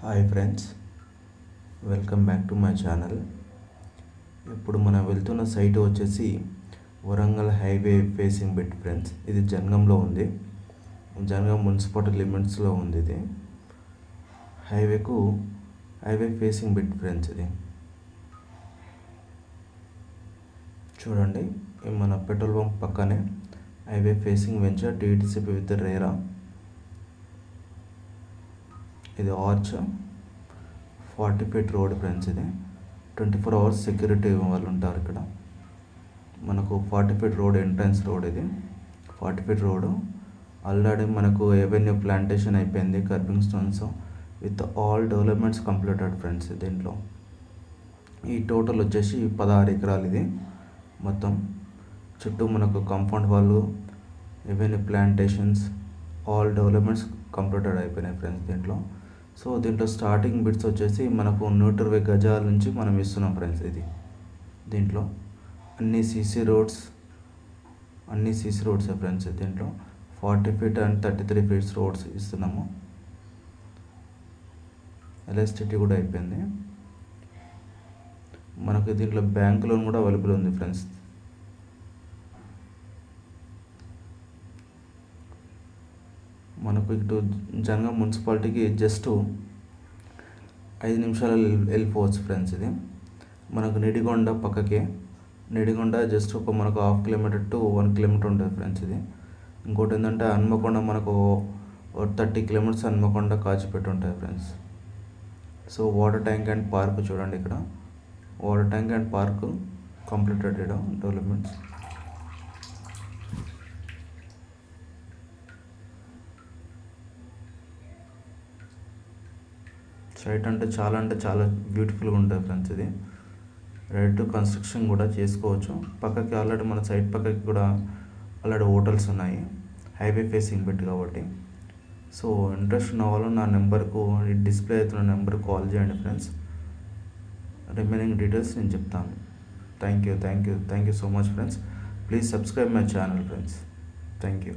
Hi friends welcome back to my channel. ఇప్పుడు మనం వెళ్తున్న సైట్ వచ్చేసి Warangal highway facing bit friends. ఇది జనగంలో ఉంది. జనగం మున్సిపాలిటీ లిమిట్స్లో ఉంది ఇది. హైవేకు హైవే ఫేసింగ్ బిట్ ఫ్రెండ్స్ ఇది. చూడండి మన పెట్రోల్ బంక్ పక్కనే highway facing venture TTCP with RERA. ఇది arch. Forty feet road friends ఇది. ట్వంటీ ఫోర్ అవర్స్ సెక్యూరిటీ వాళ్ళు ఉంటారు ఇక్కడ. మనకు forty feet road entrance road ఇది. Forty feet road. ఆల్రెడీ మనకు ఎవెన్యూ ప్లాంటేషన్ అయిపోయింది curbing stones with all developments completed friends దీంట్లో. ఈ టోటల్ వచ్చేసి పదహారు ఎకరాలు ఇది మొత్తం. చుట్టూ మనకు కంపౌండ్ వాళ్ళు avenue plantations all developments completed అయిపోయినాయి ఫ్రెండ్స్ దీంట్లో. సో దీంట్లో స్టార్టింగ్ బిట్స్ వచ్చేసి మనకు నూట ఇరవై గజాల నుంచి మనం ఇస్తున్నాం ఫ్రెండ్స్ ఇది. దీంట్లో అన్ని సీసీ రోడ్స్ అన్ని సీసీ రోడ్స్ ఫ్రెండ్స్ దీంట్లో. Forty feet and thirty three feets roads ఇస్తున్నాము ఎలక్ట్రిసిటీ కూడా అయిపోయింది. మనకు దీంట్లో బ్యాంక్ లోన్ కూడా అవైలబుల్ ఉంది ఫ్రెండ్స్ మనకు ఇటు జనగా మున్సిపాలిటీకి జస్ట్ ఐదు నిమిషాలలో వెళ్ళిపోవచ్చు ఫ్రెండ్స్ ఇది. మనకు నిడిగొండ పక్కకే. నిడిగొండ జస్ట్ ఒక మనకు half kilometer to one kilometer ఉంటుంది ఫ్రెండ్స్ ఇది. ఇంకోటి ఏంటంటే హన్మకొండ మనకు థర్టీ కిలోమీటర్స్ హన్మకొండ కాచిపెట్టి ఉంటుంది friends. So water tank and park చూడండి ఇక్కడ. Water tank and park completed developments. Site అంటే చాలా అంటే చాలా బ్యూటిఫుల్గా ఉంటుంది ఫ్రెండ్స్ ఇది. రైట్ టు కన్స్ట్రక్షన్ కూడా చేసుకోవచ్చు. పక్కకి ఆల్రెడీ మన సైట్ పక్కకి కూడా ఆల్రెడీ హోటల్స్ ఉన్నాయి. హైవే ఫేసింగ్ పెట్టి కాబట్టి. సో ఇంట్రెస్ట్ ఉన్న వాళ్ళు నా నెంబర్కు డిస్ప్లే అవుతున్న నెంబర్కి కాల్ చేయండి ఫ్రెండ్స్ రిమైనింగ్ డీటెయిల్స్ నేను చెప్తాను. Thank you thank you thank you so much friends please subscribe my channel friends thank you